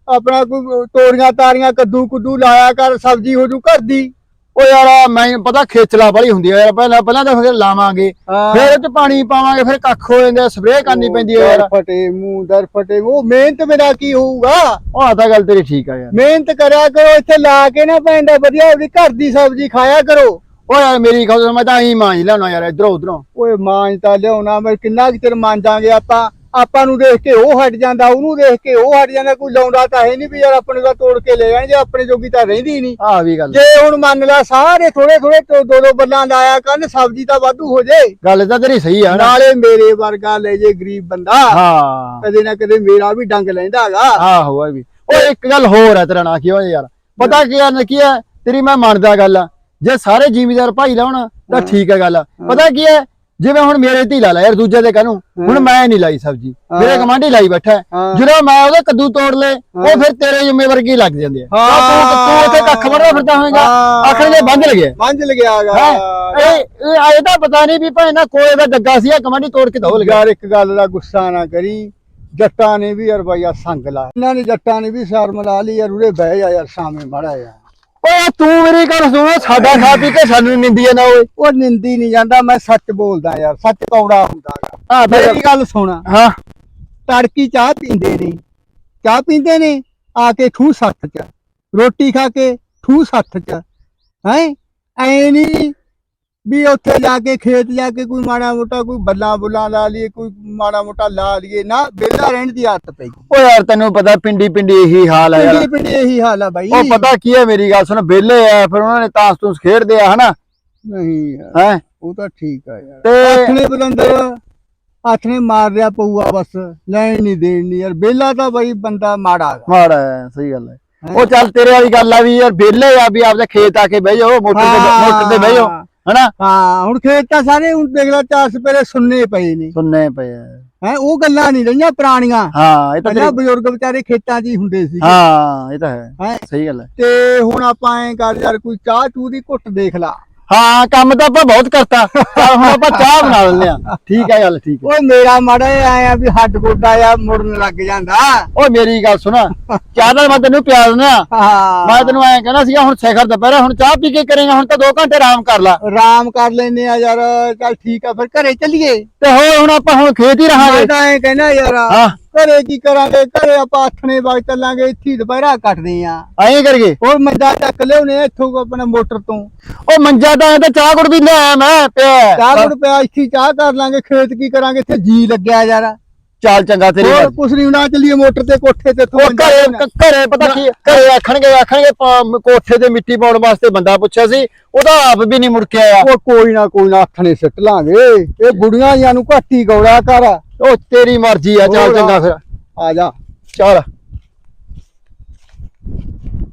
ਆਪਣਾ ਕੋਈ ਤੋਰੀਆਂ ਤਾਰੀਆਂ ਕੱਦੂ ਕੁੱਦੂ ਲਾਇਆ ਕਰ ਸਬਜ਼ੀ ਹੋ ਜੂ ਘਰ ਦੀ। ਓ ਯਾਰ ਮੈਂ ਪਤਾ ਖੇਚਲਾ ਵਾਲੀ ਹੁੰਦੀ ਆ ਯਾਰ ਪਹਿਲਾਂ ਪਹਿਲਾਂ ਤਾਂ ਫਿਰ ਲਾਵਾਂਗੇ। ਫਿਰ ਉਹ ਚ ਪਾਣੀ ਪਾਵਾਂਗੇ ਫਿਰ ਕੱਖ ਹੋ ਜਾਂਦੇ ਸਪਰੇਅ ਕਰਨੀ ਪੈਂਦੀ ਹੈ ਯਾਰ। ਫਟੇ ਮੂੰਹ ਦਰ ਫਟੇ ਉਹ ਮਿਹਨਤ ਮੇਰਾ ਕੀ ਹੋਊਗਾ? ਉਹ ਆ ਤਾਂ ਗੱਲ ਤੇਰੀ ਠੀਕ ਆ ਯਾਰ। ਮਿਹਨਤ ਕਰਿਆ ਕਰੋ ਇੱਥੇ ਲਾ ਕੇ ਨਾ ਭੈਣ ਦਾ ਵਧੀਆ ਉਹਦੀ ਘਰ ਦੀ ਸਬਜ਼ੀ ਖਾਇਆ ਕਰੋ। ਓ ਯਾਰ ਮੇਰੀ ਸੁਣ ਮੈਂ ਤਾਂ ਐਂ ਮਾਂਜ ਲਿਆਉਣਾ ਯਾਰ ਇਧਰੋਂ ਉਧਰੋਂ ਓਏ ਮਾਂਜ ਤਾਂ ਲਿਆਉਣਾ ਮੈਂ ਕਿੰਨਾ ਕੁ ਚਿਰ ਮਾਂਜਾਂਗੇ ਆਪਾਂ? ਆਪਾਂ ਨੂੰ ਦੇਖ ਕੇ ਉਹ ਹਟ ਜਾਂਦਾ ਉਹਨੂੰ ਦੇਖ ਕੇ ਉਹ ਹਟ ਜਾਂਦਾ ਕੋਈ ਲਾਉਂਦਾ ਤਾਂ ਹੈ ਨਹੀਂ ਵੀ ਯਾਰ ਆਪਣੇ ਦਾ ਤੋੜ ਕੇ ਲੈ ਜਾਣਗੇ ਆਪਣੇ ਜੋਗੀ ਤਾਂ ਰਹਿੰਦੀ ਨਹੀਂ। ਆ ਵੀ ਗੱਲ ਜੇ ਹੁਣ ਮੰਨ ਲਾ ਸਾਰੇ ਥੋੜੇ ਥੋੜੇ ਦੋ ਦੋ ਬੱਲਾਂ ਲਾਇਆ ਕਰਨ ਸਬਜ਼ੀ ਤਾਂ ਵਾਧੂ ਹੋ ਜੇ। ਗੱਲ ਤਾਂ ਤੇਰੀ ਸਹੀ ਆ ਨਾਲੇ ਮੇਰੇ ਵਰਗਾ ਲੈ ਜੇ ਗਰੀਬ ਬੰਦਾ ਹਾਂ। ਕਦੇ ਨਾ ਕਦੇ ਮੇਰਾ ਵੀ ਡੰਗ ਲੈਂਦਾ ਹੈਗਾ। ਆਹੋ ਵੀ। ਉਹ ਇੱਕ ਗੱਲ ਹੋਰ ਹੈ ਤੇਰਾ ਨਾ ਕੀ ਹੋਇਆ ਯਾਰ? ਪਤਾ ਕੀ ਆ ਕੀ ਹੈ ਤੇਰੀ ਮੈਂ ਮੰਨਦਾ ਗੱਲ ਆ। ਜੇ ਸਾਰੇ ਜ਼ਿਮੀਦਾਰ ਭਾਈ ਲਾਉਣ ਤਾਂ ਠੀਕ ਹੈ ਗੱਲ। ਪਤਾ ਕੀ ਹੈ ਜਿਵੇਂ ਹੁਣ ਮੇਰੇ ਧੀ ਲਾ ਲੈ ਯਾਰ ਦੂਜੇ ਦੇ ਕਾਹਨੂੰ ਹੁਣ ਮੈਂ ਨਹੀਂ ਲਾਈ ਸਬਜੀ। ਮੇਰੇ ਕਮਾਂਡੀ ਲਾਈ ਬੈਠਾ। ਜਦੋਂ ਮੈਂ ਉਹਦੇ ਕੱਦੂ ਤੋੜ ਲੇ ਉਹ ਫਿਰ ਤੇਰੇ ਜ਼ਿੰਮੇਵਾਰ ਕੀ ਲੱਗ ਜਾਂਦੇ ਆ ਹਾਂ। ਤੂੰ ਤੂੰ ਉੱਥੇ ਕੱਖ ਵੜਦਾ ਫਿਰਦਾ ਹੋਏਗਾ। ਹਾਂ। ਆਖਣਗੇ ਬੰਦ ਲਗੇ। ਮੰਝ ਲਗਿਆ ਇਹ ਇਹ ਤਾਂ ਪਤਾ ਨਹੀਂ ਵੀ ਭਾਵੇਂ ਨਾ ਕੋਲੇ ਦਾ ਡੱਗਾ ਸੀ ਆ ਕਮਾਂਡੀ ਤੋੜ ਕੇ ਧੋ ਲਗਾ ਇੱਕ ਗੱਲ ਦਾ ਗੁੱਸਾ ਨਾ ਕਰੀ। ਜੱਟਾਂ ਨੇ ਵੀ ਯਾਰ ਬਈਆ ਸੰਗ ਲਾ ਇਹਨਾਂ ਨੇ ਜੱਟਾਂ ਨੇ ਵੀ ਸ਼ਰਮ ਲਾ ਲਈ ਯਾਰ ਉਰੇ ਬਹਿ ਜਾ ਯਾਰ ਸਾਵੇਂ ਮੜਾ ਯਾਰ ਓਏ ਤੂੰ ਮੇਰੀ ਗੱਲ ਸੁਣ ਸਾਡਾ ਖਾ ਪੀ ਕੇ ਸਾਨੂੰ ਨਿੰਦੀ ਨਾ ਓਏ। ਉਹ ਨਿੰਦੀ ਨਹੀਂ ਜਾਂਦਾ ਮੈਂ ਸੱਚ ਬੋਲਦਾ ਯਾਰ ਸੱਚ ਕੌੜਾ ਹੁੰਦਾ। ਆ ਮੇਰੀ ਗੱਲ ਸੁਣ। ਹਾਂ। ਤੜਕੀ ਚਾਹ ਪੀਂਦੇ ਨੇ ਚਾਹ ਪੀਂਦੇ ਨੇ ਆ ਕੇ ਠੂ ਸੱਥ ਚ। ਰੋਟੀ ਖਾ ਕੇ ਠੂ ਸੱਥ ਚ। ਹੈ? ਐ ਨਹੀਂ ਵੀ ਉੱਥੇ ਜਾ ਕੇ ਖੇਤ ਜਾ ਕੇ ਕੋਈ ਮਾੜਾ ਮੋਟਾ ਕੋਈ ਬੱਲਾ ਬੁੱਲਾ ਲਾ ਲਈਏ ਕੋਈ ਮਾੜਾ ਮੋਟਾ ਲਾ ਲਈਏ ਨਾ ਵਿਹਲਾ ਰਹਿਣ ਦੀ ਆਦਤ ਪਈ ਓ ਯਾਰ ਤੈਨੂੰ ਪਤਾ ਪਿੰਡੀ ਪਿੰਡੀ ਇਹੀ ਹਾਲ ਆ ਯਾਰ। ਪਿੰਡੀ ਪਿੰਡੀ ਇਹੀ ਹਾਲ ਆ ਬਾਈ। ਉਹ ਪਤਾ ਕੀ ਹੈ ਮੇਰੀ ਗੱਲ ਸੁਣ ਵਿਹਲੇ ਆ ਫਿਰ ਉਹਨਾਂ ਨੇ ਤਾਸ ਤੂਸ ਖੇਡਦੇ ਆ ਹਨਾ? ਨਹੀਂ ਯਾਰ ਹੈ? ਉਹ ਤਾਂ ਠੀਕ ਆ ਯਾਰ। ਤੇ ਆਥਣੇ ਬਲੰਦਰ ਆਥਣੇ ਮਾਰ ਰਿਆ ਪਊਆ ਬਸ ਲੈਣ ਨਹੀਂ ਦੇਣ ਨਹੀਂ ਯਾਰ। ਵਿਹਲਾ ਤਾਂ ਬਾਈ ਬੰਦਾ ਮਾੜਾ ਮਾੜਾ ਸਹੀ ਗੱਲ ਹੈ? ਉਹ ਚੱਲ ਤੇਰੇ ਵਾਲੀ ਗੱਲ ਆ ਵੀ ਯਾਰ ਵਿਹਲੇ ਆ ਵੀ ਆਪਦੇ ਖੇਤ ਆ ਕੇ ਬਹਿ ਜਾਓ ਮੋਟਰ ਤੇ ਮੋਟਰ ਤੇ ਬਹਿ ਜਾਓ। ਹਨਾ? ਹਾਂ ਹੁਣ ਖੇਤ ਤਾਂ ਸਾਰੇ ਹੁਣ ਦੇਖ ਲੈ ਚਾਰ ਸਪੇਰੇ ਸੁੰਨੇ ਪਏ ਨੇ। ਸੁਣਨੇ ਪਏ। ਹੈ ਉਹ ਗੱਲਾਂ ਨਹੀਂ ਰਹੀਆਂ ਪੁਰਾਣੀਆਂ। ਹਾਂ ਇਹ ਤਾਂ ਪਹਿਲਾਂ ਬਜ਼ੁਰਗ ਵਿਚਾਰੇ ਖੇਤਾਂ 'ਚ ਹੀ ਹੁੰਦੇ ਸੀ। ਹਾਂ ਇਹ ਤਾਂ ਹੈ। ਸਹੀ ਗੱਲ ਹੈ। ਤੇ ਹੁਣ ਆਪਾਂ ਐਂ ਕਰ ਯਾਰ ਕੋਈ ਚਾਹ ਚੂ ਦੀ ਘੁੱਟ ਦੇਖ ਲਾ। ਹਾਂ ਕੰਮ ਤਾਂ ਆਪਾਂ ਬਹੁਤ ਕਰਤਾ। ਹੁਣ ਆਪਾਂ ਚਾਹ ਬਣਾ ਲੈਂਦੇ ਆ ਠੀਕ ਹੈ ਗੱਲ ਠੀਕ ਹੈ ਓਏ ਮੇਰਾ ਮਾੜਾ ਆਇਆ ਵੀ ਹੱਡ ਗੋਡਾ ਆ ਮੁੜਨ ਲੱਗ ਜਾਂਦਾ। ਓ ਮੇਰੀ ਗੱਲ ਸੁਣਾ। ਚਾਹ ਤਾਂ ਮੈਂ ਤੈਨੂੰ ਪਿਆ ਦਿੰਦਾ। ਹਾਂ। ਮੈਂ ਤੈਨੂੰ ਐਂ ਕਹਿਣਾ ਸੀਗਾ ਹੁਣ ਸਿਖਰ ਦੁਪਹਿਰੇ ਹੁਣ ਚਾਹ ਪੀ ਕੇ ਕਰੇਗਾ ਹੁਣ ਤਾਂ 2 ਘੰਟੇ ਆਰਾਮ ਕਰ ਲੈ। ਆਰਾਮ ਕਰ ਲੈਨੇ ਆ ਯਾਰ ਚੱਲ ਠੀਕ ਆ ਫਿਰ ਘਰੇ ਚੱਲੀਏ। ਤੇ ਹੋਰ ਹੁਣ ਆਪਾਂ ਹੁਣ ਖੇਤ ਹੀ ਰਹਾਂਗੇ। ਮੈਂ ਤਾਂ ਐਂ ਕਹਿਣਾ ਯਾਰ ਹਾਂ। ਘਰੇ ਕੀ ਕਰਾਂਗੇ? ਘਰੇ ਆਪਾਂ ਆਥਣੇ ਵਗ ਚੱਲਾਂਗੇ ਇੱਥੇ ਹੀ ਦੁਪਹਿਰਾ ਕੱਟਦੇ ਆ ਐਂ ਕਰੀਏ। ਹੋਰ ਮੰਜਾ ਚੱਕ ਲਿਆਉਨੇ ਆ ਇੱਥੋਂ ਆਪਣਾ ਮੋਟਰ ਤੋਂ। ਉਹ ਮੰਜਾ ਤਾਂ ਐਂ ਤਾਂ ਚਾਹ ਗੁੜ ਵੀ ਲੈ ਆਇਆ ਮੈਂ ਪਿਆ। ਚਾਹ ਗੁੜ ਪਿਆ ਇੱਥੇ ਚਾਹ ਕਰ ਲਾਂਗੇ ਖੇਤ ਕੀ ਕਰਾਂਗੇ? ਇੱਥੇ ਜੀ ਲੱਗਿਆ ਯਾਰ। ਚੱਲ ਚੰਗਾ ਤੇਰੀ ਹੋਰ ਕੁਛ ਨਹੀਂ ਨਾ ਚੱਲੀਏ ਮੋਟਰ ਤੇ ਕੋਠੇ ਤੇ ਉਹ ਤੋਂ ਘਰੇ ਘਰੇ ਪਤਾ ਕੀ ਘਰੇ ਆਖਣਗੇ ਆਖਣਗੇ ਕੋਠੇ ਤੇ ਮਿੱਟੀ ਪਾਉਣ ਵਾਸਤੇ ਬੰਦਾ ਪੁੱਛਿਆ ਸੀ ਉਹਦਾ ਆਪ ਵੀ ਨਹੀਂ ਮੁੜ ਕੇ ਆਇਆ। ਉਹ ਕੋਈ ਨਾ ਕੋਈ ਨਾ ਆਥਣੇ ਸਿੱਟ ਲਾਂਗੇ। ਇਹ ਬੁੜੀਆਂ ਜਾਂ ਨੂੰ ਘੱਟੀ ਗੌੜਾ ਕਰ। ਉਹ ਤੇਰੀ ਮਰਜ਼ੀ ਆ ਚੱਲ। ਚੰਗਾ ਫਿਰ। ਆ ਜਾ। ਚੱਲ।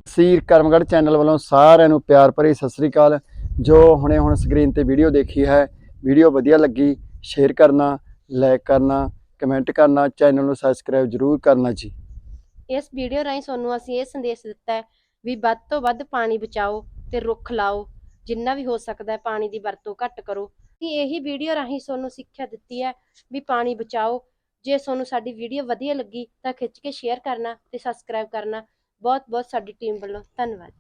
ਸੀਰ ਕਰਮਗੜ ਚੈਨਲ ਵੱਲੋਂ ਸਾਰਿਆਂ ਨੂੰ ਪਿਆਰ ਭਰੀ ਸਤਿ ਸ੍ਰੀ ਅਕਾਲ। ਜੋ ਹੁਣੇ ਹੁਣ ਸਕਰੀਨ ਤੇ ਵੀਡੀਓ ਦੇਖੀ ਹੈ ਵੀਡੀਓ ਵਧੀਆ ਲੱਗੀ ਸ਼ੇਅਰ ਕਰਨਾ ਲਾਈਕ ਕਰਨਾ ਕਮੈਂਟ ਕਰਨਾ ਚੈਨਲ ਨੂੰ ਸਬਸਕ੍ਰਾਈਬ ਜਰੂਰ ਕਰਨਾ ਜੀ। ਇਸ ਵੀਡੀਓ ਰਾਹੀਂ ਤੁਹਾਨੂੰ ਅਸੀਂ ਇਹ ਸੰਦੇਸ਼ ਦਿੱਤਾ ਹੈ ਵੀ ਵੱਧ ਤੋਂ ਵੱਧ ਪਾਣੀ ਬਚਾਓ ਤੇ ਰੁੱਖ ਲਾਓ। ਜਿੰਨਾ ਵੀ ਹੋ ਸਕਦਾ ਹੈ ਪਾਣੀ ਦੀ ਵਰਤੋਂ ਘੱਟ ਕਰੋ। ਕਿ ਇਹੀ ਵੀਡੀਓ ਰਾਹੀਂ ਤੁਹਾਨੂੰ ਸਿੱਖਿਆ ਦਿੱਤੀ ਹੈ ਵੀ ਪਾਣੀ ਬਚਾਓ। ਜੇ ਤੁਹਾਨੂੰ ਸਾਡੀ ਵੀਡੀਓ ਵਧੀਆ ਲੱਗੀ ਤਾਂ ਖਿੱਚ ਕੇ ਸ਼ੇਅਰ ਕਰਨਾ ਤੇ ਸਬਸਕ੍ਰਾਈਬ ਕਰਨਾ। ਬਹੁਤ ਬਹੁਤ ਸਾਡੀ ਟੀਮ ਵੱਲੋਂ ਧੰਨਵਾਦ।